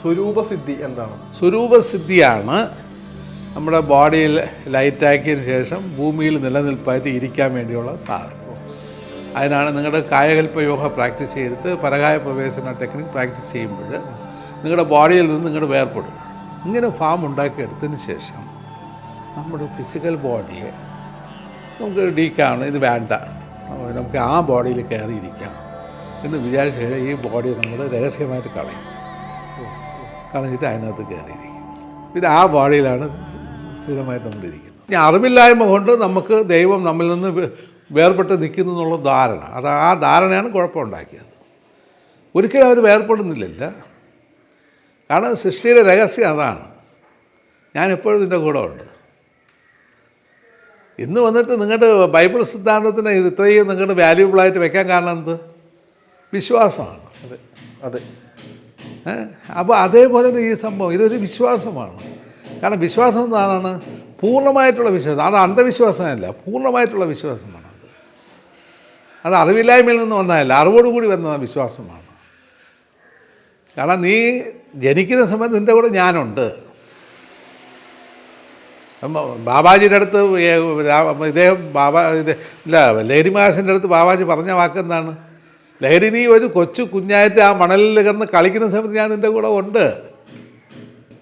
സ്വരൂപസിദ്ധി എന്താണ്? സ്വരൂപസിദ്ധിയാണ് നമ്മുടെ ബോഡിയിൽ ലൈറ്റാക്കിയതിന് ശേഷം ഭൂമിയിൽ നിലനിൽപ്പായിട്ട് ഇരിക്കാൻ വേണ്ടിയുള്ള സാധനം. അതിനാണ് നിങ്ങളുടെ കായകൽപ്പ യോഗ പ്രാക്ടീസ് ചെയ്തിട്ട് പരകായ പ്രവേശന ടെക്നിക് പ്രാക്ടീസ് ചെയ്യുമ്പോൾ നിങ്ങളുടെ ബോഡിയിൽ നിന്ന് നിങ്ങളുടെ വേർപ്പെടും ഇങ്ങനെ ഫാം ഉണ്ടാക്കിയെടുത്തതിന് ശേഷം നമ്മുടെ ഫിസിക്കൽ ബോഡിയെ നമുക്ക് ഡീക്കാണ് ഇത് വേണ്ട. നമുക്ക് ആ ബോഡിയിൽ കയറിയിരിക്കാം എന്ന് വിചാരിച്ചു കഴിഞ്ഞാൽ ഈ ബോഡി നമ്മൾ രഹസ്യമായിട്ട് കളയും. കളഞ്ഞിട്ട് അതിനകത്ത് കയറിയിരിക്കും പിന്നെ ആ വാഴയിലാണ് സ്ഥിരമായി നമ്മളിരിക്കുന്നത് ഇനി അറിവില്ലായ്മ കൊണ്ട് നമുക്ക് ദൈവം നമ്മിൽ നിന്ന് വേർപെട്ട് നിൽക്കുന്നു എന്നുള്ള ധാരണ. അത് ആ ധാരണയാണ് കുഴപ്പമുണ്ടാക്കിയത്. ഒരിക്കലും അവർ വേർപ്പെടുന്നില്ല കാരണം സൃഷ്ടിയുടെ രഹസ്യം അതാണ്. ഞാൻ എപ്പോഴും ഇതിന്റെ കൂടെ ഉണ്ട്. ഇന്ന് വന്നിട്ട് നിങ്ങളുടെ ബൈബിൾ സിദ്ധാന്തത്തിന് ഇത് ഇത്രയും നിങ്ങളുടെ വാല്യൂബിളായിട്ട് വെക്കാൻ കാരണം എന്ത്? വിശ്വാസമാണ്. അതെ അതെ. അപ്പോൾ അതേപോലെ ഈ സംഭവം ഇതൊരു വിശ്വാസമാണ്. കാരണം വിശ്വാസം എന്താണ് പൂർണമായിട്ടുള്ള വിശ്വാസം. അത് അന്ധവിശ്വാസമല്ല പൂർണമായിട്ടുള്ള വിശ്വാസമാണ്. അത് അറിവില്ലായ്മയിൽ നിന്ന് വന്നതല്ല അറിവോടുകൂടി വരുന്ന വിശ്വാസമാണ്. കാരണം നീ ജനിക്കുന്ന സമയത്ത് നിന്റെ കൂടെ ഞാനുണ്ട്. ബാബാജിയുടെ അടുത്ത് ഇദ്ദേഹം ബാബാ ഇത് ഇല്ല ലേരി മഹാസിന്റെ അടുത്ത് ബാബാജി പറഞ്ഞ വാക്കെന്താണ്? ലഹരി നീ ഒരു കൊച്ചു കുഞ്ഞായിട്ട് ആ മണലിൽ കിടന്ന് കളിക്കുന്ന സമയത്ത് ഞാൻ നിന്റെ കൂടെ ഉണ്ട്.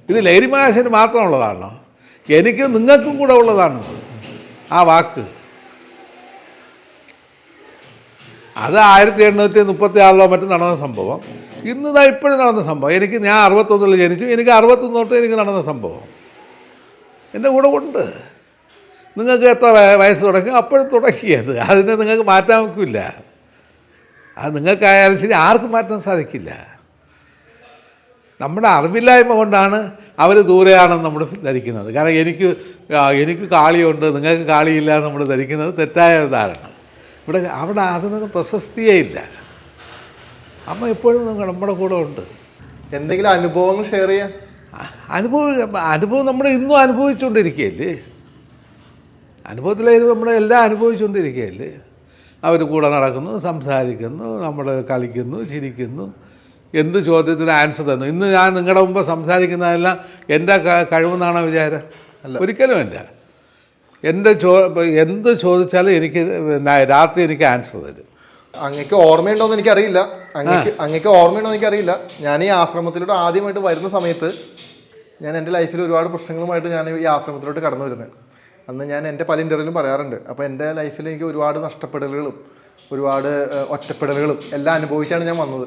ഇത് ലഹരി മഹാശന് മാത്രമുള്ളതാണോ? എനിക്ക് നിങ്ങൾക്കും കൂടെ ഉള്ളതാണ്? ആ വാക്ക്. അത് ആയിരത്തി എണ്ണൂറ്റി മുപ്പത്തി ആറിലോ മറ്റും നടന്ന സംഭവം. ഇന്ന് ഇതാ ഇപ്പോഴും നടന്ന സംഭവം. എനിക്ക് ഞാൻ അറുപത്തൊന്നിൽ ജനിച്ചു. എനിക്ക് അറുപത്തൊന്ന് തൊട്ട് എനിക്ക് നടന്ന സംഭവം. എന്റെ കൂടെ ഉണ്ട്. നിങ്ങൾക്ക് എത്ര വയ- വയസ്സ് തുടങ്ങി? അപ്പോഴും തുടങ്ങിയത്. അതിനെ നിങ്ങൾക്ക് മാറ്റാൻ ഒക്കില്ല. അത് നിങ്ങൾക്കായാലും ശരി ആർക്കും മാറ്റാൻ സാധിക്കില്ല. നമ്മുടെ അറിവില്ലായ്മ കൊണ്ടാണ് അവർ ദൂരെയാണെന്ന് നമ്മൾ ധരിക്കുന്നത്. കാരണം എനിക്ക് എനിക്ക് കാളിയുണ്ട് നിങ്ങൾക്ക് കാളിയില്ല എന്ന് നമ്മൾ ധരിക്കുന്നത് തെറ്റായ ധാരണ. ഇവിടെ അവിടെ അതിനൊന്നും പ്രശസ്തിയേ ഇല്ല. അമ്മ എപ്പോഴും നമ്മുടെ കൂടെ ഉണ്ട്. എന്തെങ്കിലും അനുഭവങ്ങൾ ഷെയർ ചെയ്യാൻ? അ- അനുഭവം അനുഭവം നമ്മൾ ഇന്നും അനുഭവിച്ചുകൊണ്ടിരിക്കുകയല്ലേ? അനുഭവത്തിലേക്ക് നമ്മൾ എല്ലാം അനുഭവിച്ചുകൊണ്ടിരിക്കുകയല്ലേ? അവർ കൂടെ നടക്കുന്നു സംസാരിക്കുന്നു നമ്മൾ കളിക്കുന്നു ചിരിക്കുന്നു. എന്ത് ചോദ്യത്തിന് ആൻസർ തന്നു? ഇന്ന് ഞാൻ നിങ്ങളുടെ മുമ്പ് സംസാരിക്കുന്നതെല്ലാം എന്റെ കഴിവെന്നാണോ വിചാരം? ഒരിക്കലും അല്ല. എന്റെ ചോ എന്ത് ചോദിച്ചാലും എനിക്ക് രാത്രി എനിക്ക് ആൻസർ തരും. അങ്ങക്ക് ഓർമ്മയുണ്ടോന്ന് എനിക്കറിയില്ല. അങ്ങക്ക് അങ്ങക്ക് ഓർമ്മയുണ്ടോന്ന് എനിക്കറിയില്ല. ഞാൻ ഈ ആശ്രമത്തിലോട്ട് ആദ്യമായിട്ട് വരുന്ന സമയത്ത് ഞാൻ എന്റെ ലൈഫിൽ ഒരുപാട് പ്രശ്നങ്ങളുമായിട്ട് ഞാൻ ഈ ആശ്രമത്തിലോട്ട് കടന്നു വരുന്നത്. അന്ന് ഞാൻ എന്റെ പല ഇന്റർവ്യൂലും പറയാറുണ്ട്. അപ്പോൾ എന്റെ ലൈഫിൽ എനിക്ക് ഒരുപാട് നഷ്ടപ്പെടലുകളും ഒരുപാട് ഒറ്റപ്പെടലുകളും എല്ലാം അനുഭവിച്ചാണ് ഞാൻ വന്നത്.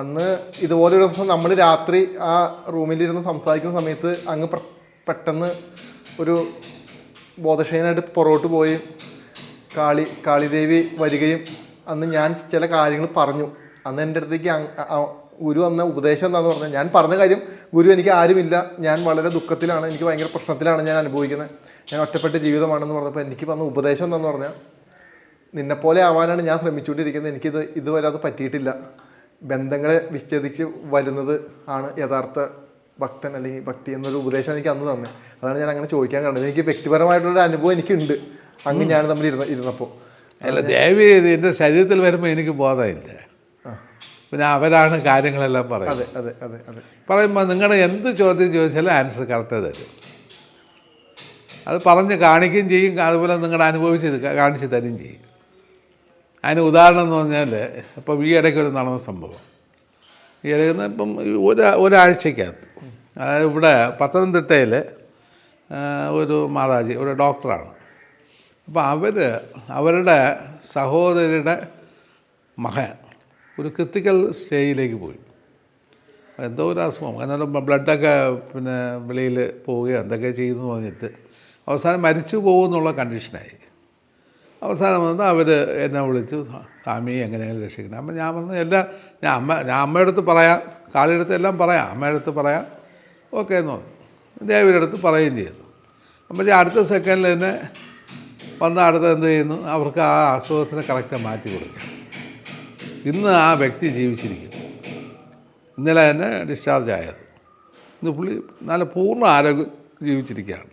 അന്ന് ഇതുപോലെ ഒരു ദിവസം നമ്മൾ രാത്രി ആ റൂമിലിരുന്ന് സംസാരിക്കുന്ന സമയത്ത് അങ്ങ് പെട്ടെന്ന് ഒരു ബോധക്ഷീനായിട്ട് പുറകോട്ട് പോയി. കാളി കാളിദേവി വരികയും അന്ന് ഞാൻ ചില കാര്യങ്ങൾ പറഞ്ഞു. അന്ന് എന്റെ അടുത്തേക്ക് ഗുരു വന്ന ഉപദേശം എന്താന്ന് പറഞ്ഞാൽ ഞാൻ പറഞ്ഞ കാര്യം ഗുരു എനിക്ക് ആരുമില്ല. ഞാൻ വളരെ ദുഃഖത്തിലാണ്. എനിക്ക് ഭയങ്കര പ്രശ്നത്തിലാണ് ഞാൻ അനുഭവിക്കുന്നത്. ഞാൻ ഒറ്റപ്പെട്ട ജീവിതമാണെന്ന് പറഞ്ഞപ്പോൾ എനിക്ക് വന്ന ഉപദേശം എന്താന്ന് പറഞ്ഞാൽ നിന്നെപ്പോലെ ആവാനാണ് ഞാൻ ശ്രമിച്ചുകൊണ്ടിരിക്കുന്നത്. എനിക്കിത് ഇതുവരെ അത് പറ്റിയിട്ടില്ല. ബന്ധങ്ങളെ വിച്ഛേദിച്ച് വരുന്നത് ആണ് യഥാർത്ഥ ഭക്തൻ അല്ലെങ്കിൽ ഭക്തി എന്നൊരു ഉപദേശം എനിക്ക് അന്ന് തന്നെ അതാണ് ഞാൻ അങ്ങനെ ചോദിക്കാൻ കാരണം എനിക്ക് വ്യക്തിപരമായിട്ടുള്ള അനുഭവം എനിക്കുണ്ട്. അങ്ങ് ഞാൻ തമ്മിൽ ഇരുന്ന ഇരുന്നപ്പോൾ. അല്ല ദേവി എന്റെ ശരീരത്തിൽ വരുമ്പോൾ എനിക്ക് ബോധമില്ല. പിന്നെ അവരാണ് കാര്യങ്ങളെല്ലാം പറയുന്നത്. അതെ അതെ അതെ അതെ. പറയുമ്പോൾ നിങ്ങളുടെ എന്ത് ചോദ്യം ചോദിച്ചാലും ആൻസർ കറക്റ്റ് തരും. അത് പറഞ്ഞ് കാണിക്കുകയും ചെയ്യും അതുപോലെ നിങ്ങളുടെ അനുഭവിച്ച് കാണിച്ച് തരും ചെയ്യും. അതിന് ഉദാഹരണം എന്ന് പറഞ്ഞാൽ ഇപ്പം ഈ ഇടയ്ക്ക് ഒരു നടന്ന സംഭവം. ഈ ഇടയ്ക്ക് ഇപ്പം ഒരാ ഒരു ഒരാഴ്ചക്കകത്ത് അതായത് ഇവിടെ പത്തനംതിട്ടയിൽ ഒരു മാതാജി ഒരു ഡോക്ടറാണ്. അപ്പോൾ അവർ അവരുടെ സഹോദരിയുടെ മകൻ ഒരു ക്രിട്ടിക്കൽ സ്റ്റേജിലേക്ക് പോയി. എന്തോ ഒരു അസുഖം. എന്നാലും ബ്ലഡൊക്കെ പിന്നെ വെളിയിൽ പോവുകയോ എന്തൊക്കെ ചെയ്യുന്നു പറഞ്ഞിട്ട് അവസാനം മരിച്ചു പോകുമെന്നുള്ള കണ്ടീഷനായി. അവസാനം വന്ന് അവർ എന്നെ വിളിച്ചു സ്വാമി എങ്ങനെയെങ്കിലും രക്ഷിക്കണം. അപ്പം ഞാൻ പറഞ്ഞു എല്ലാം ഞാൻ അമ്മ ഞാൻ അമ്മയുടെ പറയാം. കാളിയുടെ എല്ലാം പറയാം. അമ്മയുടെ അടുത്ത് പറയാം. ഓക്കെ എന്ന് പറഞ്ഞു. ദേവിയുടെ അടുത്ത് പറയുകയും ചെയ്തു. അപ്പം അടുത്ത സെക്കൻഡിൽ തന്നെ വന്ന അടുത്ത് എന്ത് ചെയ്യുന്നു? അവർക്ക് ആ അസുഖത്തിന് കറക്റ്റ് മാറ്റി കൊടുക്കും ഇന്ന് ആ വ്യക്തി ജീവിച്ചിരിക്കുന്നു. ഇന്നലെ തന്നെ ഡിസ്ചാർജ് ആയത്. ഇന്ന് പുള്ളി നല്ല പൂർണ ആരോഗ്യം ജീവിച്ചിരിക്കുകയാണ്.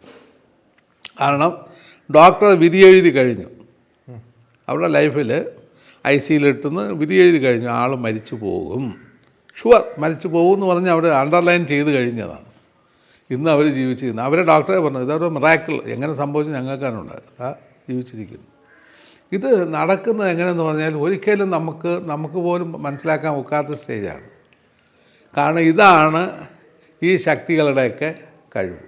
കാരണം ഡോക്ടർ വിധി എഴുതി കഴിഞ്ഞു. അവരുടെ ലൈഫിൽ ഐ സിയിലിട്ടുന്ന് വിധി എഴുതി കഴിഞ്ഞു. ആൾ മരിച്ചു പോകും. ഷുവർ മരിച്ചു പോകും എന്ന് പറഞ്ഞ് അവർ അണ്ടർലൈൻ ചെയ്ത് കഴിഞ്ഞതാണ്. ഇന്ന് അവർ ജീവിച്ചിരുന്നു അവരെ ഡോക്ടറെ പറഞ്ഞു ഇതൊരു മിറാക്കിൾ എങ്ങനെ സംഭവിച്ചു ഞങ്ങൾക്കാണ് ഉണ്ടായത്. ആ ജീവിച്ചിരിക്കുന്നു. ഇത് നടക്കുന്നത് എങ്ങനെയെന്ന് പറഞ്ഞാൽ ഒരിക്കലും നമുക്ക് നമുക്ക് പോലും മനസ്സിലാക്കാൻ ഒക്കാത്ത സ്റ്റേജാണ്. കാരണം ഇതാണ് ഈ ശക്തികളുടെയൊക്കെ കഴിവ്.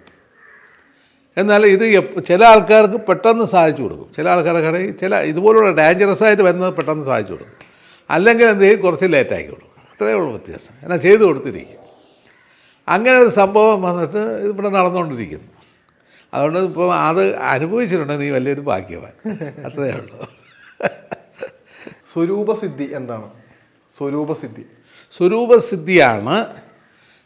എന്നാൽ ഇത് ചില ആൾക്കാർക്ക് പെട്ടെന്ന് സാധിച്ചു കൊടുക്കും. ചില ആൾക്കാരുടെ ചില ഇതുപോലുള്ള ഡേഞ്ചറസ് ആയിട്ട് വരുന്നത് പെട്ടെന്ന് സാധിച്ചു കൊടുക്കും. അല്ലെങ്കിൽ എന്ത് ചെയ്യും കുറച്ച് ലേറ്റാക്കി കൊടുക്കും. അത്രയേ ഉള്ളൂ വ്യത്യാസം. എന്നാൽ ചെയ്തു കൊടുത്തിരിക്കും. അങ്ങനെ ഒരു സംഭവം വന്നിട്ട് ഇവിടെ നടന്നുകൊണ്ടിരിക്കുന്നു. അതുകൊണ്ട് ഇപ്പോൾ അത് അനുഭവിച്ചിട്ടുണ്ട്. നീ വലിയൊരു ഭാഗ്യവാൻ. അത്രയേ ഉള്ളൂ. സ്വരൂപസിദ്ധി എന്താണ്? സ്വരൂപസിദ്ധി. സ്വരൂപസിദ്ധിയാണ്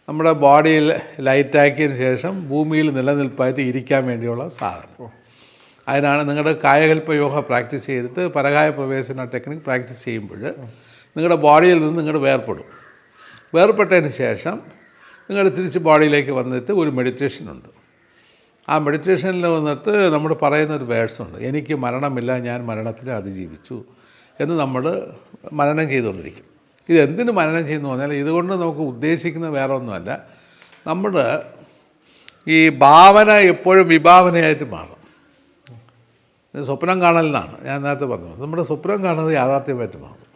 നമ്മുടെ ബോഡിയിൽ ലൈറ്റാക്കിയതിന് ശേഷം ഭൂമിയിൽ നിലനിൽപ്പായിട്ട് ഇരിക്കാൻ വേണ്ടിയുള്ള സാധനം. അതിനാണ് നിങ്ങളുടെ കായകൽപ്പ യോഗ പ്രാക്ടീസ് ചെയ്തിട്ട് പരകായ പ്രവേശന ടെക്നിക് പ്രാക്ടീസ് ചെയ്യുമ്പോൾ നിങ്ങളുടെ ബോഡിയിൽ നിന്ന് നിങ്ങൾ വേർപ്പെടും വേർപ്പെട്ടതിന് ശേഷം നിങ്ങൾ തിരിച്ച് ബോഡിയിലേക്ക് വന്നിട്ട് ഒരു മെഡിറ്റേഷൻ ഉണ്ട്. ആ മെഡിറ്റേഷനിൽ വന്നിട്ട് നമ്മൾ പറയുന്ന ഒരു വേർഡ്സ് ഉണ്ട് എനിക്ക് മരണമില്ല ഞാൻ മരണത്തിൽ അതിജീവിച്ചു എന്ന് നമ്മൾ മരണം ചെയ്തുകൊണ്ടിരിക്കും. ഇത് എന്തിന് മനനം ചെയ്യുന്നു പറഞ്ഞാൽ ഇതുകൊണ്ട് നമുക്ക് ഉദ്ദേശിക്കുന്നത് വേറെ ഒന്നുമല്ല നമ്മൾ ഈ ഭാവന എപ്പോഴും വിഭാവനയായിട്ട് മാറും. സ്വപ്നം കാണലെന്നാണ് ഞാൻ നേരത്തെ പറഞ്ഞത് നമ്മുടെ സ്വപ്നം കാണുന്നത് യാഥാർത്ഥ്യമായിട്ട് മാറും.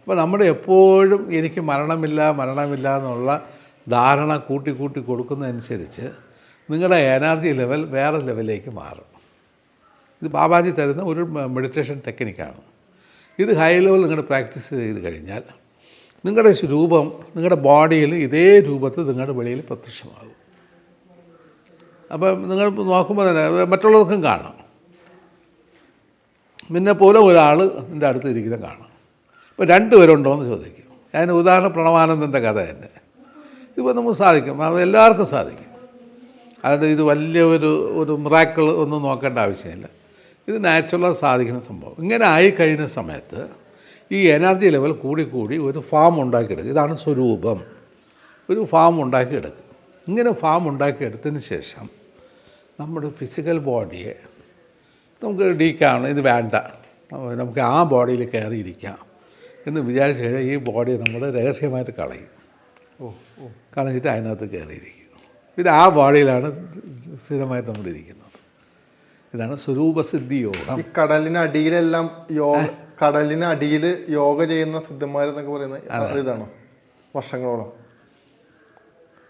അപ്പോൾ നമ്മുടെ എപ്പോഴും എനിക്ക് മരണമില്ല മരണമില്ല എന്നുള്ള ധാരണ കൂട്ടി കൂട്ടി കൊടുക്കുന്നതനുസരിച്ച് നിങ്ങളുടെ എനർജി ലെവൽ വേറെ ലെവലിലേക്ക് മാറും. ഇത് ബാബാജി തരുന്ന ഒരു മെഡിറ്റേഷൻ ടെക്നിക്കാണ്. ഇത് ഹൈ ലെവൽ നിങ്ങൾ പ്രാക്ടീസ് ചെയ്ത് കഴിഞ്ഞാൽ നിങ്ങളുടെ രൂപം നിങ്ങളുടെ ബോഡിയിൽ ഇതേ രൂപത്തിൽ നിങ്ങളുടെ വെളിയിൽ പ്രത്യക്ഷമാകും. അപ്പം നിങ്ങൾ നോക്കുമ്പോൾ തന്നെ മറ്റുള്ളവർക്കും കാണാം. പിന്നെ പോലെ ഒരാൾ എന്റെ അടുത്ത് ഇരിക്കുന്നത് കാണാം. ഇപ്പോൾ രണ്ടുപേരുണ്ടോ എന്ന് ചോദിക്കും. അതിന് ഉദാഹരണം പ്രണവാനന്ദന്റെ കഥ തന്നെ. ഇപ്പോൾ നമുക്ക് സാധിക്കും. എല്ലാവർക്കും സാധിക്കും. അതുകൊണ്ട് ഇത് വലിയ ഒരു ഒരു മിറാക്കിൾ ഒന്നും നോക്കേണ്ട ആവശ്യമില്ല. ഇത് നാച്ചുറലായി സാധിക്കുന്ന സംഭവം. ഇങ്ങനെ ആയി കഴിയുന്ന സമയത്ത് ഈ എനർജി ലെവൽ കൂടി കൂടി ഒരു ഫാം ഉണ്ടാക്കിയെടുക്കും. ഇതാണ് സ്വരൂപം. ഒരു ഫാം ഉണ്ടാക്കിയെടുക്കും. ഇങ്ങനെ ഫാം ഉണ്ടാക്കിയെടുത്തതിന് ശേഷം നമ്മുടെ ഫിസിക്കൽ ബോഡിയെ നമുക്ക് ഡീക്കാണ് ഇത് വേണ്ട. നമുക്ക് ആ ബോഡിയിൽ കയറിയിരിക്കാം എന്ന് വിചാരിച്ചു കഴിഞ്ഞാൽ ഈ ബോഡി നമ്മൾ രഹസ്യമായിട്ട് കളയും. ഓ ഓ. കളഞ്ഞിട്ട് അതിനകത്ത് കയറിയിരിക്കും. ഇത് ആ വാഴയിലാണ് സ്ഥിരമായി നമ്മളിരിക്കുന്നത് ഇതാണ് സ്വരൂപസിദ്ധി യോഗം ഈ കടലിനടിയിലെല്ലാം യോഗ കടലിനടിയിൽ യോഗ ചെയ്യുന്ന സിദ്ധന്മാരെന്നൊക്കെ പറയുന്നത് ഇതാണോ? വർഷങ്ങളോളം.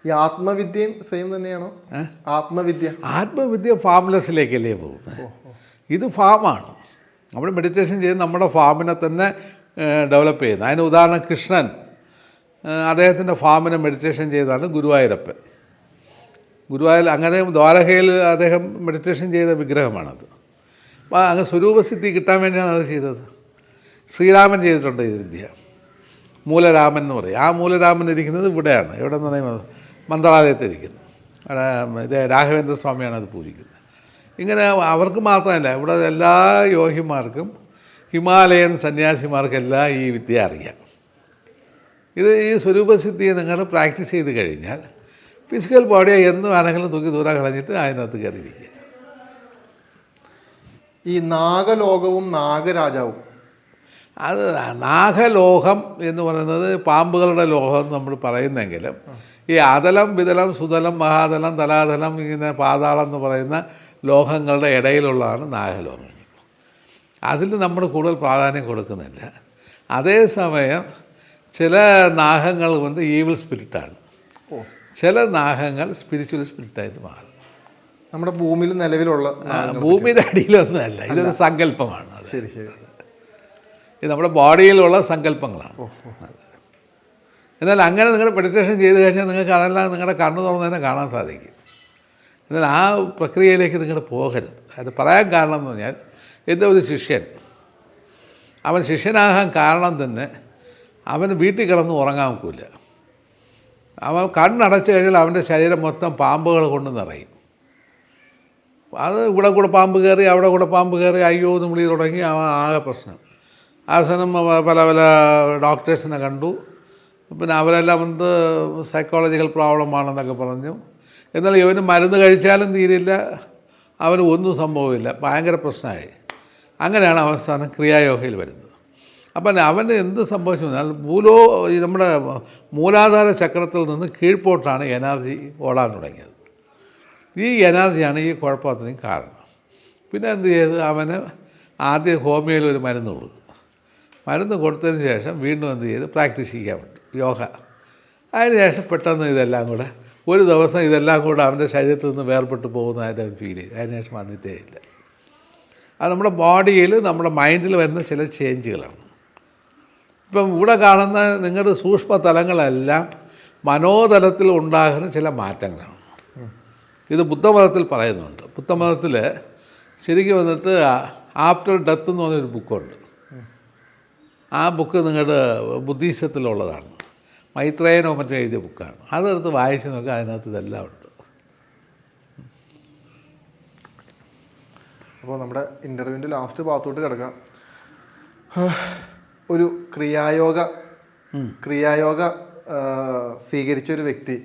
ഈ ആത്മവിദ്യയും സെയിം തന്നെയാണോ? ആത്മവിദ്യ. ആത്മവിദ്യ ഫാംലെസ്സിലേക്കല്ലേ പോകുന്നത്. ഇത് ഫാമാണ് നമ്മൾ മെഡിറ്റേഷൻ ചെയ്ത് നമ്മുടെ ഫാമിനെ തന്നെ ഡെവലപ്പ് ചെയ്യുന്നത് അതിന് ഉദാഹരണം കൃഷ്ണൻ അദ്ദേഹത്തിന്റെ ഫാമിനെ മെഡിറ്റേഷൻ ചെയ്താണ് ഗുരുവായൂരപ്പൻ. ഗുരുവായൂർ അങ്ങനെ ദ്വാരകയിൽ അദ്ദേഹം മെഡിറ്റേഷൻ ചെയ്ത വിഗ്രഹമാണത്. അപ്പോൾ അങ്ങ് സ്വരൂപസിദ്ധി കിട്ടാൻ വേണ്ടിയാണ് അത് ചെയ്തത്. ശ്രീരാമൻ ചെയ്തിട്ടുണ്ട് ഇത് വിദ്യ. മൂലരാമൻ എന്ന് പറയും. ആ മൂലരാമൻ ഇരിക്കുന്നത് ഇവിടെയാണ്. എവിടെ എന്ന് പറയുമ്പോൾ അവിടെ ഇത് രാഘവേന്ദ്ര സ്വാമിയാണ് അത് പൂജിക്കുന്നത്. ഇങ്ങനെ അവർക്ക് മാത്രമല്ല ഇവിടെ എല്ലാ യോഗിമാർക്കും ഹിമാലയൻ സന്യാസിമാർക്കെല്ലാം ഈ വിദ്യ അറിയാം. ഇത് ഈ സ്വരൂപസിദ്ധിയെ നിങ്ങൾ പ്രാക്ടീസ് ചെയ്ത് കഴിഞ്ഞാൽ ഫിസിക്കൽ ബോഡിയെ എന്ന് വേണമെങ്കിലും തൂക്കി ദൂരം കളഞ്ഞിട്ട് അതിനകത്ത് കയറിയിരിക്കുക. ഈ നാഗലോകവും നാഗരാജാവും. അത് നാഗലോകം എന്ന് പറയുന്നത് പാമ്പുകളുടെ ലോകം നമ്മൾ പറയുന്നെങ്കിലും ഈ അതലം വിതലം സുതലം മഹാതലം തലാതലം ഇങ്ങനെ പാതാളം എന്ന് പറയുന്ന ലോഹങ്ങളുടെ ഇടയിലുള്ളതാണ് നാഗലോകം അതിന് നമ്മൾ കൂടുതൽ പ്രാധാന്യം കൊടുക്കുന്നില്ല. അതേസമയം ചില നാഗങ്ങൾ കൊണ്ട് ഈവിൾ സ്പിരിറ്റാണ് ചില നാഗങ്ങൾ സ്പിരിച്വൽ സ്പിരിറ്റായിട്ട് മാറും. നമ്മുടെ ഭൂമിയിൽ നിലവിലുള്ള ഭൂമിയുടെ അടിയിലൊന്നുമല്ല. ഇതൊരു സങ്കല്പമാണ് ശരി ശരി. ഇത് നമ്മുടെ ബോഡിയിലുള്ള സങ്കല്പങ്ങളാണ്. എന്നാൽ അങ്ങനെ നിങ്ങൾ മെഡിറ്റേഷൻ ചെയ്ത് കഴിഞ്ഞാൽ നിങ്ങൾക്ക് അതെല്ലാം നിങ്ങളുടെ കണ്ണു തുറന്ന് തന്നെ കാണാൻ സാധിക്കും. എന്നാൽ ആ പ്രക്രിയയിലേക്ക് നിങ്ങൾ പോകരുത്. അത് പറയാൻ കാരണം എന്ന് പറഞ്ഞാൽ എന്റെ ഒരു ശിഷ്യൻ അവൻ ശിഷ്യനാകാൻ കാരണം തന്നെ അവൻ വീട്ടിൽ കിടന്ന് ഉറങ്ങാൻ ഒക്കില്ല. അവൻ കണ്ണടച്ചു കഴിഞ്ഞാൽ അവന്റെ ശരീരം മൊത്തം പാമ്പുകൾ കൊണ്ട് നിറയും. അത് ഇവിടെ കൂടെ പാമ്പ് കയറി അവിടെ കൂടെ പാമ്പ് കയറി അയ്യോ എന്ന് വിളി തുടങ്ങി അവൻ ആകെ പ്രശ്നം. അവസാനം അവ- പല പല ഡോക്ടേഴ്സിനെ കണ്ടു. പിന്നെ അവരെല്ലാം വന്ന് സൈക്കോളജിക്കൽ പ്രോബ്ലം ആണെന്നൊക്കെ പറഞ്ഞു. എന്നാൽ ഇവന് മരുന്ന് കഴിച്ചാലും തീരില്ല അവന് ഒന്നും സംഭവമില്ല. ഭയങ്കര പ്രശ്നമായി. അങ്ങനെയാണ് അവസാനം ക്രിയായോഗയിൽ വരുന്നത്. അപ്പം അവന് എന്ത് സംഭവിച്ചു? എന്നാൽ മൂലോ നമ്മുടെ മൂലാധാര ചക്രത്തിൽ നിന്ന് കീഴ്പോട്ടാണ് എനർജി ഓടാൻ തുടങ്ങിയത്. ഈ എനർജിയാണ് ഈ കുഴപ്പത്തിനും കാരണം. പിന്നെ എന്ത് ചെയ്ത്? അവന് ആദ്യം ഹോമിയോയിൽ ഒരു മരുന്ന് കൊടുത്തു. മരുന്ന് കൊടുത്തതിന് ശേഷം വീണ്ടും എന്ത് ചെയ്ത്? പ്രാക്ടീസ് ചെയ്യാൻ പറ്റും. യോഗ. അതിന് ശേഷം പെട്ടെന്ന് ഇതെല്ലാം കൂടെ ഒരു ദിവസം ഇതെല്ലാം കൂടെ അവന്റെ ശരീരത്തിൽ നിന്ന് വേർപെട്ട് പോകുന്നതായിട്ട് അവൻ ഫീൽ ചെയ്തു. അതിനുശേഷം വന്നിട്ടേ ഇല്ല. അത് നമ്മുടെ ബോഡിയിൽ നമ്മുടെ മൈൻഡിൽ വരുന്ന ചില ചേഞ്ചുകളാണ് ഇപ്പം ഇവിടെ കാണുന്ന നിങ്ങളുടെ സൂക്ഷ്മ തലങ്ങളെല്ലാം മനോതലത്തിൽ ഉണ്ടാകുന്ന ചില മാറ്റങ്ങളാണ്. ഇത് ബുദ്ധമതത്തിൽ പറയുന്നുണ്ട്. ബുദ്ധമതത്തിൽ ശരിക്കും വന്നിട്ട് ആഫ്റ്റർ ഡെത്ത് എന്ന് പറഞ്ഞൊരു ബുക്കുണ്ട്. ആ ബുക്ക് നിങ്ങളുടെ ബുദ്ധിസത്തിലുള്ളതാണ്. മൈത്രേയനോ മറ്റോ എഴുതിയ ബുക്കാണ്. അതെടുത്ത് വായിച്ച് നോക്കുക അതിനകത്ത് ഇതെല്ലാം ഉണ്ട്. അപ്പോൾ നമ്മുടെ ഇന്റർവ്യൂവിന്റെ ലാസ്റ്റ് ഭാഗത്തോട്ട് കിടക്കാം. ഒരു ക്രിയായോഗ ക്രിയായോഗ സ്വീകരിച്ച ഒരു വ്യക്തി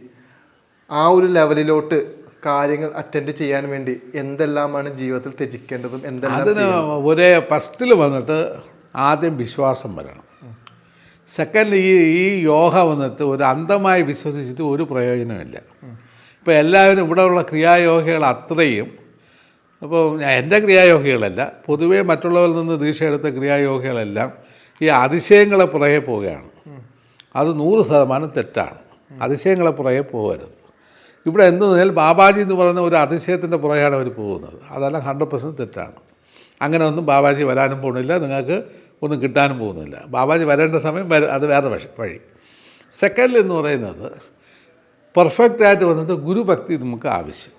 ആ ഒരു ലെവലിലോട്ട് കാര്യങ്ങൾ അറ്റൻഡ് ചെയ്യാൻ വേണ്ടി എന്തെല്ലാമാണ് ജീവിതത്തിൽ ത്യജിക്കേണ്ടതും എന്തെല്ലാം അതിന് ഒരേ ഫസ്റ്റിൽ വന്നിട്ട് ആദ്യം വിശ്വാസം വരണം. സെക്കൻഡ് ഈ ഈ യോഗ വന്നിട്ട് ഒരു അന്ധമായി വിശ്വസിച്ചിട്ട് ഒരു പ്രയോജനമില്ല ഇപ്പോൾ എല്ലാവരും ഇവിടെ ഉള്ള ക്രിയായോഗികൾ അത്രയും അപ്പോൾ എന്റെ ക്രിയായോഗികളല്ല പൊതുവേ മറ്റുള്ളവരിൽ നിന്ന് ദീക്ഷ എടുത്ത ക്രിയായോഗികളെല്ലാം ഈ അതിശയങ്ങളെ പുറകെ പോവുകയാണ്. അത് നൂറ് ശതമാനം തെറ്റാണ്. അതിശയങ്ങളെ പുറകെ പോകരുത് ഇവിടെ എന്ത് വെച്ചാൽ ബാബാജി എന്ന് പറയുന്ന ഒരു അതിശയത്തിന്റെ പുറകെയാണ് അവർ പോകുന്നത്. അതെല്ലാം ഹൺഡ്രഡ് പെർസെന്റ് തെറ്റാണ്. അങ്ങനെ ഒന്നും ബാബാജി വരാനും പോകുന്നില്ല. നിങ്ങൾക്ക് ഒന്നും കിട്ടാനും പോകുന്നില്ല. ബാബാജി വരേണ്ട സമയം വര അത് വേറെ വഴി. സെക്കൻഡിൽ എന്ന് പറയുന്നത് പെർഫെക്റ്റായിട്ട് വന്നിട്ട് ഗുരുഭക്തി നമുക്ക് ആവശ്യം.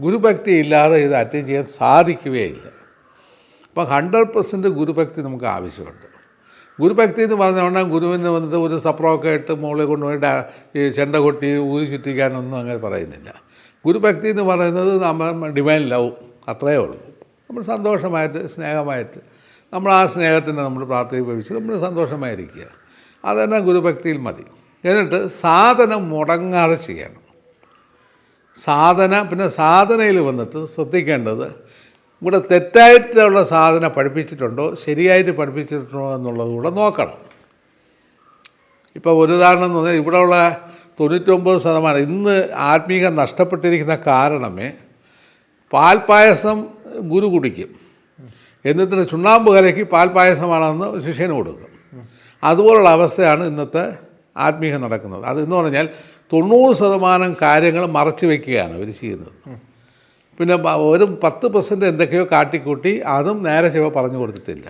ഗുരുഭക്തി ഇല്ലാതെ ഇത് അറ്റൈൻ ചെയ്യാൻ സാധിക്കുകയില്ല. അപ്പം ഹൺഡ്രഡ് പെർസെന്റ് ഗുരുഭക്തി നമുക്ക് ആവശ്യമുണ്ട്. ഗുരുഭക്തി എന്ന് പറഞ്ഞുകൊണ്ട് ഗുരുവിന് വന്നിട്ട് ഒരു സപ്രമൊക്കെ ഇട്ട് മുകളിൽ കൊണ്ടുപോയി ഈ ചെണ്ട കൊട്ടി ഊരി ചുറ്റിക്കാനൊന്നും അങ്ങനെ പറയുന്നില്ല. ഗുരുഭക്തി എന്ന് പറയുന്നത് നമ്മൾ ഡിവൈൻ ലവ് അത്രയേ ഉള്ളൂ. നമ്മൾ സന്തോഷമായിട്ട് സ്നേഹമായിട്ട് നമ്മൾ ആ സ്നേഹത്തിനെ നമ്മൾ പ്രാർത്ഥിപ്പിച്ച് നമ്മൾ സന്തോഷമായിരിക്കുക. അതന്നെ ഗുരുഭക്തിയിൽ മതി. എന്നിട്ട് സാധനം മുടങ്ങാതെ ചെയ്യണം. സാധന പിന്നെ സാധനയിൽ വന്നിട്ട് ശ്രദ്ധിക്കേണ്ടത് ഇവിടെ തെറ്റായിട്ടുള്ള സാധനം പഠിപ്പിച്ചിട്ടുണ്ടോ ശരിയായിട്ട് പഠിപ്പിച്ചിട്ടുണ്ടോ എന്നുള്ളത് കൂടെ നോക്കണം. ഇപ്പോൾ ഒരു ഉദാഹരണം എന്ന് പറഞ്ഞാൽ ഇവിടെയുള്ള തൊണ്ണൂറ്റൊമ്പത് ശതമാനം ഇന്ന് ആത്മീക നഷ്ടപ്പെട്ടിരിക്കുന്ന കാരണമേ പാൽപ്പായസം ഗുരു കുടിക്കും. എന്നിട്ട് ചുണ്ണാമ്പ് കലക്കി പാൽപ്പായസമാണെന്ന് ശിഷ്യന് കൊടുക്കും. അതുപോലുള്ള അവസ്ഥയാണ് ഇന്നത്തെ ആത്മീയം നടക്കുന്നത്. അത് എന്ന് പറഞ്ഞാൽ തൊണ്ണൂറ് ശതമാനം കാര്യങ്ങൾ മറച്ചു വയ്ക്കുകയാണ് ഇവർ ചെയ്യുന്നത്. പിന്നെ ഒരു പത്ത് പെർസെന്റ് എന്തൊക്കെയോ കാട്ടിക്കൂട്ടി അതും നേരെ ചുവ പറഞ്ഞു കൊടുത്തിട്ടില്ല.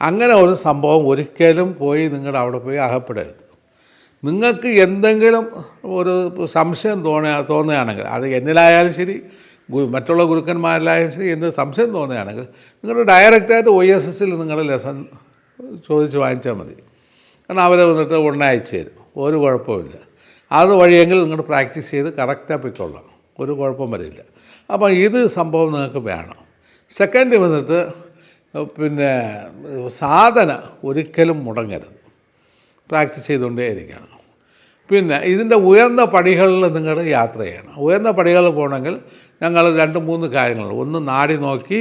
അങ്ങനെ ഒരു സംഭവം ഒരിക്കലും പോയി നിങ്ങളുടെ അവിടെ പോയി അകപ്പെടരുത്. നിങ്ങൾക്ക് എന്തെങ്കിലും ഒരു സംശയം തോന്നുക തോന്നുകയാണെങ്കിൽ അത് എന്നിലായാലും ശരി മറ്റുള്ള ഗുരുക്കന്മാരിലായാലും ശരി എന്ത് സംശയം തോന്നുകയാണെങ്കിൽ നിങ്ങൾ ഡയറക്റ്റായിട്ട് ഒ എസ് എസിൽ നിങ്ങളുടെ ലെസൺ ചോദിച്ച് വാങ്ങിച്ചാൽ മതി. കാരണം അവരെ വന്നിട്ട് ഉടനെ അയച്ചു തരും. ഒരു കുഴപ്പമില്ല അത് വഴിയെങ്കിൽ നിങ്ങൾ പ്രാക്ടീസ് ചെയ്ത് കറക്റ്റായി പൊയ്ക്കൊള്ളാം. ഒരു കുഴപ്പം വരില്ല. അപ്പോൾ ഇത് സംഭവം നിങ്ങൾക്ക് വേണം. സെക്കൻഡ് വന്നിട്ട് പിന്നെ സാധന ഒരിക്കലും മുടങ്ങരുത്. പ്രാക്ടീസ് ചെയ്തുകൊണ്ടേ ഇരിക്കണം പിന്നെ ഇതിന്റെ ഉയർന്ന പടികളിൽ നിങ്ങൾ യാത്ര ചെയ്യണം. ഉയർന്ന പടികളിൽ പോകണമെങ്കിൽ ഞങ്ങൾ രണ്ട് മൂന്ന് കാര്യങ്ങൾ ഒന്ന് നാടി നോക്കി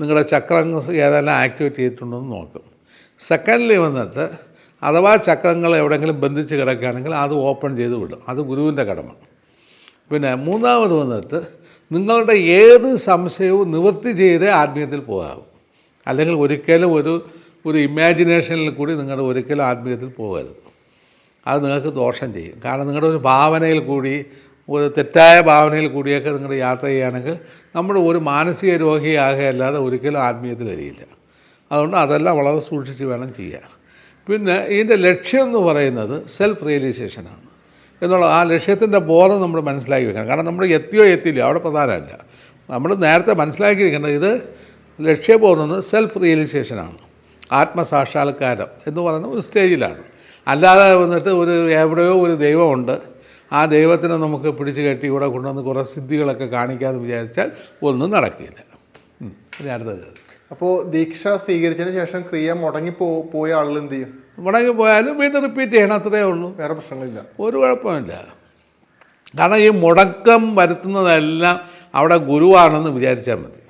നിങ്ങളുടെ ചക്രങ്ങൾ ഏതെല്ലാം ആക്ടിവേറ്റ് ചെയ്തിട്ടുണ്ടെന്ന് നോക്കും. സെക്കൻഡ്ലി വന്നിട്ട് അഥവാ ചക്രങ്ങൾ എവിടെയെങ്കിലും ബന്ധിച്ച് കിടക്കുകയാണെങ്കിൽ അത് ഓപ്പൺ ചെയ്ത് വിടും. അത് ഗുരുവിന്റെ കടമ. പിന്നെ മൂന്നാമത് വന്നിട്ട് നിങ്ങളുടെ ഏത് സംശയവും നിവൃത്തി ചെയ്തേ ആത്മീയത്തിൽ പോകാവും. അല്ലെങ്കിൽ ഒരിക്കലും ഒരു ഒരു ഇമാജിനേഷനിൽ കൂടി നിങ്ങളുടെ ഒരിക്കലും ആത്മീയത്തിൽ പോകരുത്. അത് നിങ്ങൾക്ക് ദോഷം ചെയ്യും. കാരണം നിങ്ങളുടെ ഒരു ഭാവനയിൽ കൂടി ഒരു തെറ്റായ ഭാവനയിൽ കൂടിയൊക്കെ നിങ്ങൾ യാത്ര ചെയ്യുകയാണെങ്കിൽ നമ്മൾ ഒരു മാനസിക രോഗിയാകെയല്ലാതെ ഒരിക്കലും ആത്മീയത്തിൽ വരികയില്ല അതുകൊണ്ട് അതെല്ലാം വളരെ സൂക്ഷിച്ച് വേണം ചെയ്യാൻ. പിന്നെ ഇതിന്റെ ലക്ഷ്യം എന്ന് പറയുന്നത് സെൽഫ് റിയലൈസേഷനാണ് എന്നുള്ള ആ ലക്ഷ്യത്തിന്റെ ബോധം നമ്മൾ മനസ്സിലാക്കി വെക്കണം കാരണം നമ്മൾ എത്തിയോ എത്തിയില്ല അവിടെ പ്രധാനമല്ല. നമ്മൾ നേരത്തെ മനസ്സിലാക്കിയിരിക്കേണ്ടത് ഇത് ലക്ഷ്യബോധം സെൽഫ് റിയലൈസേഷനാണ് ആത്മസാക്ഷാത്കാരം എന്ന് പറയുന്ന ഒരു സ്റ്റേജിലാണ് അല്ലാതെ വന്നിട്ട് ഒരു എവിടെയോ ഒരു ദൈവമുണ്ട്. ആ ദൈവത്തിനെ നമുക്ക് പിടിച്ചു കെട്ടി ഇവിടെ കൊണ്ടുവന്ന് കുറേ സിദ്ധികളൊക്കെ കാണിക്കാമെന്ന് വിചാരിച്ചാൽ ഒന്നും നടക്കില്ല. അടുത്തത് അപ്പോൾ ദീക്ഷ സ്വീകരിച്ചതിന് ശേഷം ക്രിയ മുടങ്ങി പോയ ആളുകൾ എന്ത് ചെയ്യും? മുടങ്ങി പോയാലും വീണ്ടും റിപ്പീറ്റ് ചെയ്യണം അത്രയേ ഉള്ളൂ. വേറെ പ്രശ്നങ്ങളില്ല. ഒരു കുഴപ്പമില്ല. കാരണം ഈ മുടക്കം വരുത്തുന്നതെല്ലാം അവിടെ ഗുരുവാണെന്ന് വിചാരിച്ചാൽ മതി.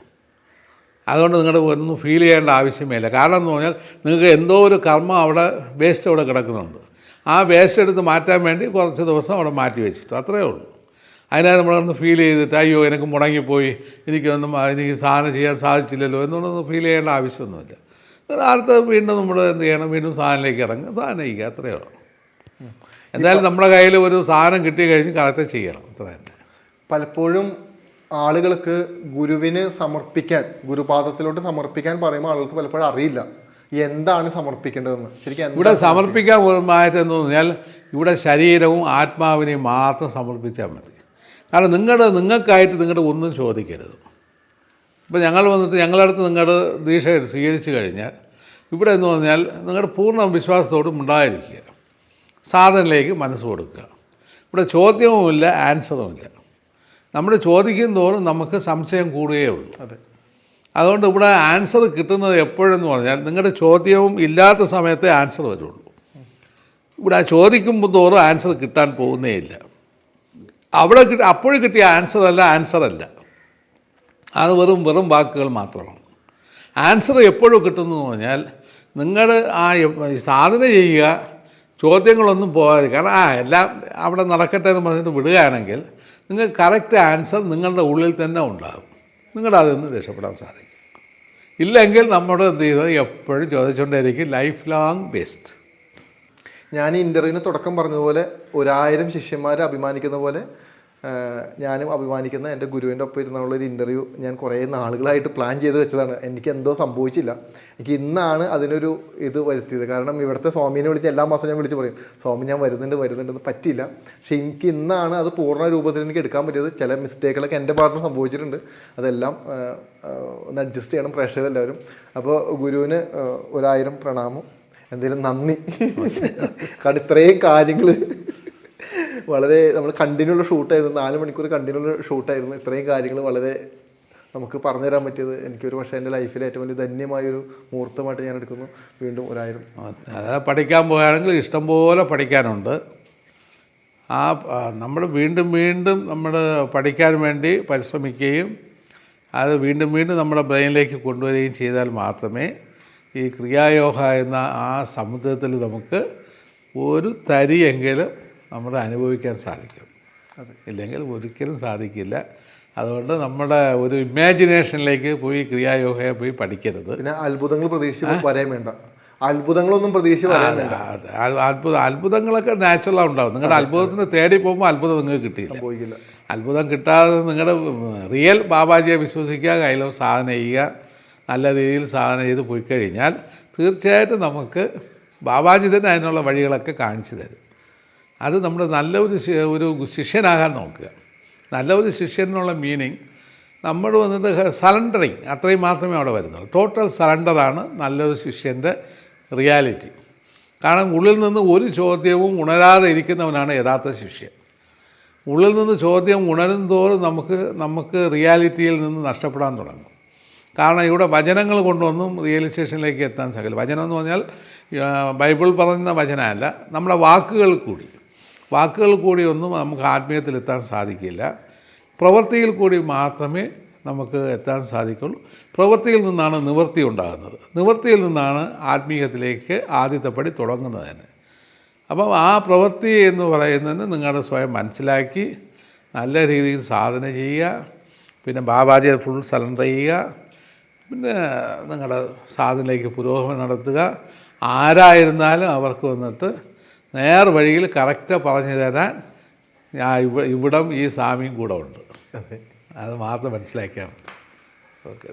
അതുകൊണ്ട് നിങ്ങളുടെ ഒന്നും ഫീൽ ചെയ്യേണ്ട ആവശ്യമേ ഇല്ല കാരണം എന്ന് പറഞ്ഞാൽ നിങ്ങൾക്ക് എന്തോ ഒരു കർമ്മം അവിടെ വേസ്റ്റ് അവിടെ കിടക്കുന്നുണ്ട്. ആ വേസ്റ്റ് എടുത്ത് മാറ്റാൻ വേണ്ടി കുറച്ച് ദിവസം അവിടെ മാറ്റി വെച്ചിട്ടു. അത്രയേ ഉള്ളൂ. അതിനെ നമ്മളൊന്ന് ഫീൽ ചെയ്തിട്ട് അയ്യോ എനിക്ക് മുടങ്ങിപ്പോയി. എനിക്കൊന്നും എനിക്ക് സാധനം ചെയ്യാൻ സാധിച്ചില്ലല്ലോ എന്നുള്ളതൊന്നും ഫീൽ ചെയ്യേണ്ട ആവശ്യമൊന്നുമില്ല. അടുത്ത വീണ്ടും നമ്മൾ എന്ത് ചെയ്യണം? വീണ്ടും സാധനത്തിലേക്ക് ഇറങ്ങുക. സാധനം ചെയ്യുക അത്രയേ ഉള്ളൂ. എന്തായാലും നമ്മുടെ കയ്യിൽ ഒരു സാധനം കിട്ടി കഴിഞ്ഞ് കറക്റ്റ് ചെയ്യണം. അത്ര തന്നെ. പലപ്പോഴും ആളുകൾക്ക് ഗുരുവിന് സമർപ്പിക്കാൻ ഗുരുപാദത്തിലോട്ട് സമർപ്പിക്കാൻ പറയുമ്പോൾ ആളുകൾക്ക് പലപ്പോഴും അറിയില്ല. എന്താണ് സമർപ്പിക്കേണ്ടതെന്ന്? ശരിക്കും ഇവിടെ സമർപ്പിക്കാൻ മാറ്റം എന്ന് പറഞ്ഞാൽ ഇവിടെ ശരീരവും ആത്മാവിനെയും മാത്രം സമർപ്പിച്ചാൽ മതി. കാരണം നിങ്ങളുടെ നിങ്ങൾക്കായിട്ട് നിങ്ങളുടെ ഒന്നും ചോദിക്കരുത്. ഇപ്പോൾ ഞങ്ങൾ വന്നിട്ട് ഞങ്ങളടുത്ത് നിങ്ങളുടെ ദീക്ഷ സ്വീകരിച്ചു കഴിഞ്ഞാൽ ഇവിടെ എന്ന് പറഞ്ഞാൽ നിങ്ങളുടെ പൂർണ വിശ്വാസത്തോടും ഉണ്ടായിരിക്കുക. സാധനയിലേക്ക് മനസ്സ് കൊടുക്കുക. ഇവിടെ ചോദ്യവുമില്ല ആൻസറുമില്ല. നമ്മൾ ചോദിക്കും തോറും നമുക്ക് സംശയം കൂടുകയേ ഉള്ളൂ. അതെ. അതുകൊണ്ട് ഇവിടെ ആൻസർ കിട്ടുന്നത് എപ്പോഴെന്ന് പറഞ്ഞാൽ നിങ്ങളുടെ ചോദ്യവും ഇല്ലാത്ത സമയത്തെ ആൻസർ വരുള്ളൂ. ഇവിടെ ചോദിക്കുമ്പോൾ തോറും ആൻസർ കിട്ടാൻ പോകുന്നേ ഇല്ല. അവിടെ കിട്ടി അപ്പോൾ കിട്ടിയ ആൻസർ അല്ല ആൻസർ അല്ല. അത് വെറും വെറും വാക്കുകൾ മാത്രമാണ്. ആൻസർ എപ്പോഴും കിട്ടുന്നു എന്ന് പറഞ്ഞാൽ നിങ്ങൾ ആ സാധന ചെയ്യുക ചോദ്യങ്ങളൊന്നും പോകാതെ കാരണം ആ എല്ലാം അവിടെ നടക്കട്ടെ എന്ന് പറഞ്ഞിട്ട് വിടുകയാണെങ്കിൽ നിങ്ങൾ കറക്റ്റ് ആൻസർ നിങ്ങളുടെ ഉള്ളിൽ തന്നെ ഉണ്ടാകും. നിങ്ങളുടെ അതിൽ നിന്ന് രക്ഷപ്പെടാൻ സാധിക്കും. ഇല്ലെങ്കിൽ നമ്മുടെ എന്ത് ചെയ്യുന്നത്? എപ്പോഴും ചോദിച്ചുകൊണ്ടേയിരിക്കും ലൈഫ് ലോങ് ബെസ്റ്റ് ഞാൻ ഇന്റർവ്യൂവിന് തുടക്കം പറഞ്ഞതുപോലെ ഒരായിരം ശിഷ്യന്മാരെ അഭിമാനിക്കുന്ന പോലെ ഞാനും അഭിമാനിക്കുന്ന എന്റെ ഗുരുവിന്റെ ഒപ്പം ഇരുന്നുള്ള ഒരു ഇന്റർവ്യൂ ഞാൻ കുറേ നാളുകളായിട്ട് പ്ലാൻ ചെയ്ത് വെച്ചതാണ്. എനിക്ക് എന്തോ സംഭവിച്ചില്ല. എനിക്ക് ഇന്നാണ് അതിനൊരു ഇത് വരുത്തിയത്. കാരണം ഇവിടുത്തെ സ്വാമീനെ വിളിച്ച് എല്ലാ മാസവും ഞാൻ വിളിച്ച് പറയും സ്വാമി ഞാൻ വരുന്നുണ്ട് വരുന്നുണ്ടെന്ന് പറ്റില്ല പക്ഷേ എനിക്ക് ഇന്നാണ് അത് പൂർണ രൂപത്തിൽ എനിക്ക് എടുക്കാൻ പറ്റിയത്. ചില മിസ്റ്റേക്കുകളൊക്കെ എന്റെ ഭാഗത്ത് സംഭവിച്ചിട്ടുണ്ട്. അതെല്ലാം ഒന്ന് അഡ്ജസ്റ്റ് ചെയ്യണം പ്രേക്ഷകരെല്ലാവരും. അപ്പോൾ ഗുരുവിന് ഒരായിരം പ്രണാമം. എന്തെങ്കിലും നന്ദി. കാരണം ഇത്രയും കാര്യങ്ങൾ വളരെ നമ്മൾ കണ്ടിന്യൂ ഉള്ള ഷൂട്ടായിരുന്നു നാല് മണിക്കൂർ കണ്ടിന്യൂ ഉള്ള ഷൂട്ടായിരുന്നു ഇത്രയും കാര്യങ്ങൾ വളരെ നമുക്ക് പറഞ്ഞു തരാൻ പറ്റിയത്. എനിക്കൊരു പക്ഷേ എന്റെ ലൈഫിലെ ഏറ്റവും വലിയ ധന്യമായൊരു മുഹൂർത്തമായിട്ട് ഞാൻ എടുക്കുന്നു. വീണ്ടും ഒരായിരം. പഠിക്കാൻ പോയാണെങ്കിൽ ഇഷ്ടംപോലെ പഠിക്കാനുണ്ട്. ആ നമ്മൾ വീണ്ടും വീണ്ടും നമ്മൾ പഠിക്കാൻ വേണ്ടി പരിശ്രമിക്കുകയും അത് വീണ്ടും വീണ്ടും നമ്മുടെ ബ്രെയിനിലേക്ക് കൊണ്ടുവരികയും ചെയ്താൽ മാത്രമേ ഈ ക്രിയായോഗ എന്ന ആ സമുദ്രത്തിൽ നമുക്ക് ഒരു തരിയെങ്കിലും നമ്മൾ അനുഭവിക്കാൻ സാധിക്കും. ഇല്ലെങ്കിൽ ഒരിക്കലും സാധിക്കില്ല. അതുകൊണ്ട് നമ്മുടെ ഒരു ഇമാജിനേഷനിലേക്ക് പോയി ക്രിയായോഗയെ പോയി പഠിക്കരുത്. പിന്നെ അത്ഭുതങ്ങൾ പ്രതീക്ഷിച്ച് വരാൻ വേണ്ട. അത്ഭുതങ്ങളൊന്നും പ്രതീക്ഷിച്ച് വരാൻ വേണ്ട. അത്ഭുത അത്ഭുതങ്ങളൊക്കെ നാച്ചുറലാണ് ഉണ്ടാവും. നിങ്ങളുടെ അത്ഭുതത്തിന് തേടി പോകുമ്പോൾ അത്ഭുതം നിങ്ങൾക്ക് കിട്ടിയില്ല. അത്ഭുതം കിട്ടാതെ നിങ്ങളുടെ റിയൽ ബാബാജിയെ വിശ്വസിക്കുക കയ്യിലോ സാധന ചെയ്യുക നല്ല രീതിയിൽ സാധന ചെയ്ത് പോയി കഴിഞ്ഞാൽ തീർച്ചയായിട്ടും നമുക്ക് ബാബാജി തന്നെ അതിനുള്ള വഴികളൊക്കെ കാണിച്ചു തരും. അത് നമ്മൾ നല്ല ഒരു ഒരു ശിഷ്യനാകാൻ നോക്കുക. നല്ല ഒരു ശിഷ്യൻ എന്നുള്ള മീനിങ് നമ്മൾ വന്നിട്ട് സറണ്ടറിങ് അത്രയും മാത്രമേ അവിടെ വരുന്നുള്ളൂ. ടോട്ടൽ സറണ്ടറാണ് നല്ലൊരു ശിഷ്യന്റെ റിയാലിറ്റി കാരണം ഉള്ളിൽ നിന്ന് ഒരു ചോദ്യവും ഉണരാതെ ഇരിക്കുന്നവനാണ് യഥാർത്ഥ ശിഷ്യൻ. ഉള്ളിൽ നിന്ന് ചോദ്യം ഉണരും തോറും നമുക്ക് നമുക്ക് റിയാലിറ്റിയിൽ നിന്ന് നഷ്ടപ്പെടാൻ തുടങ്ങും. കാരണം ഇവിടെ വചനങ്ങൾ കൊണ്ടൊന്നും റിയലൈസേഷനിലേക്ക് എത്താൻ സാധിക്കില്ല. വചനം എന്ന് പറഞ്ഞാൽ ബൈബിൾ പറയുന്ന വചനമല്ല നമ്മുടെ വാക്കുകൾ കൂടി. വാക്കുകൾ കൂടി ഒന്നും നമുക്ക് ആത്മീയത്തിൽ എത്താൻ സാധിക്കില്ല. പ്രവൃത്തിയിൽ കൂടി മാത്രമേ നമുക്ക് എത്താൻ സാധിക്കുള്ളൂ. പ്രവൃത്തിയിൽ നിന്നാണ് നിവൃത്തി ഉണ്ടാകുന്നത്. നിവൃത്തിയിൽ നിന്നാണ് ആത്മീയത്തിലേക്ക് ആദ്യത്തെ പടി തുടങ്ങുന്നത് തന്നെ. അപ്പം ആ പ്രവൃത്തി എന്ന് പറയുന്നതിന് നിങ്ങളുടെ സ്വയം മനസ്സിലാക്കി നല്ല രീതിയിൽ സാധന ചെയ്യുക പിന്നെ ബാബാജിയെ ഫുൾ സലൻ ചെയ്യുക പിന്നെ നിങ്ങളുടെ സാധനയിലേക്ക് പുരോഗമനം നടത്തുക. ആരായിരുന്നാലും അവർക്ക് വന്നിട്ട് നേർ വഴിയിൽ കറക്റ്റ് പറഞ്ഞു തരാൻ ഞാൻ ഇവ ഇവിടം ഈ സ്വാമിയും കൂടെ ഉണ്ട്. അത് മാത്രം മനസ്സിലാക്കിയാൽ മതി. ഓക്കെ.